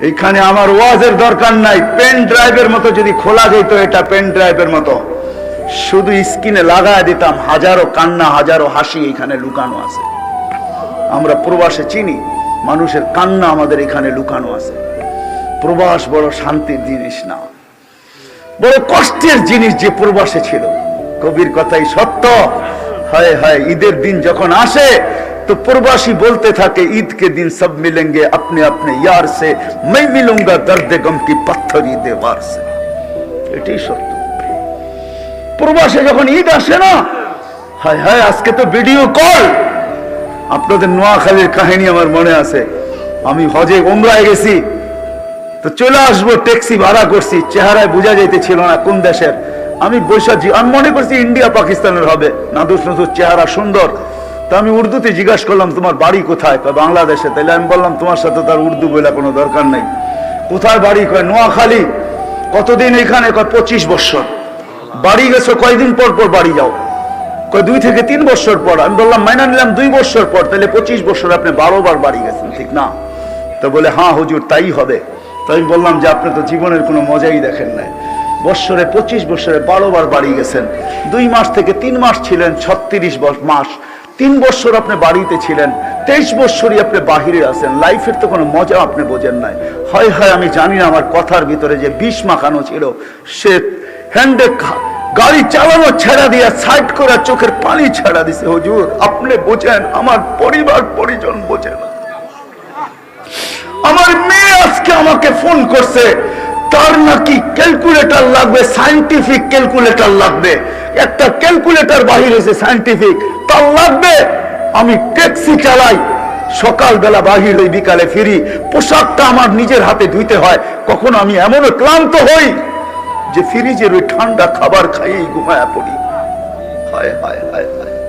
এখানে আমার ওয়াজের দরকার নাই। পেন ড্রাইভের মতো যদি খোলা যেত এটা পেন ড্রাইভের মতো। শুধু স্ক্রিনে লাগায় দিতাম, হাজারো কান্না, হাজারো হাসি এখানে লুকানো আছে। আমরা প্রবাসে চিনি, মানুষের কান্না আমাদের এখানে লুকানো আছে। প্রবাস বড় শান্তির জিনিস না। বড় কষ্টের জিনিস যে প্রবাসে ছিল। কবির কথাই সত্য। হয় হয়, ঈদের দিন যখন আসে তো প্রবাসী বলতে থাকে ঈদ के दिन सब मिलेंगे अपने अपने यार से मैं मिलूंगा दर्द गम की पत्थरी देवार से এটাই সত্য প্রবাসে যখন ঈদ আসে না হায় হায় আজকে তো ভিডিও কল আপনাদের নোয়াখালীর কাহিনী আমার মনে আছে আমি হজে ওমরায় গেছি তো চলে আসবো ট্যাক্সি ভাড়া করছি চেহারায় বোঝা যাইতেছিল না কোন দেশের আমি বৈশাখী আমি মনে করছি ইন্ডিয়া পাকিস্তানের হবে নাদুস নাদুস চেহারা সুন্দর তো আমি উর্দুতে জিজ্ঞাসা করলাম, তোমার বাড়ি কোথায়? কয়, বাংলাদেশে। তাহলে আমি বললাম, তোমার সাথে তার উর্দু বলে কোনো দরকার নেই। কোথায় বাড়ি? কয়, নোয়াখালী। কতদিন এখানে? কয়, পঁচিশ বছর। বাড়ি গেছো কয়দিন পর পর বাড়ি যাও? কয়, দুই থেকে তিন বছর পর। আমি বললাম, মাইনা নিলাম দুই বছর পর। তাহলে পঁচিশ বছর আপনি বারো বার বাড়ি গেছেন, ঠিক না? তো বলে হ্যাঁ হুজুর, তাই হবে। তো আমি বললাম যে, আপনি তো জীবনের কোনো মজাই দেখেন নাই। বৎসরে পঁচিশ বছরে বারো বার বাড়ি গেছেন। দুই মাস থেকে তিন মাস ছিলেন, ছত্রিশ মাস। তিন বছর আপনি বাড়িতে ছিলেন, তেইশ বছরই আপনি বাহিরে আছেন লাইফের তো কোনো মজা আপনি বোঝেন নাই। হয় হয় আমি জানি না আমার কথার ভিতরে যে বিষ মাখানো ছিল, সে হ্যান্ডে গাড়ি চালানো ছেড়া দিয়া সাইড করে চোখের পানি ছেড়া দিছে, হুজুর। আপনি বোঝেন, আমার পরিবার পরিজন বোঝে না। আমার মেয়ে আজকে আমাকে ফোন করছে, তার নাকি ক্যালকুলেটর লাগবে সাইন্টিফিক ক্যালকুলেটর লাগবে। একটা ক্যালকুলেটর বাহির হয়েছে সাইন্টিফিক। তার লাগবে, আমি ট্যাক্সি চালাই, সকালবেলা বাহির হই, বিকালে ফিরি। পোশাকটা আমার নিজের হাতে ধুইতে হয়। কখনো আমি এমনও ক্লান্ত হই যে ফ্রিজের ওই ঠান্ডা খাবার খাইয়েই ঘুমায়া পড়ি। হায় হায় হায় হায়।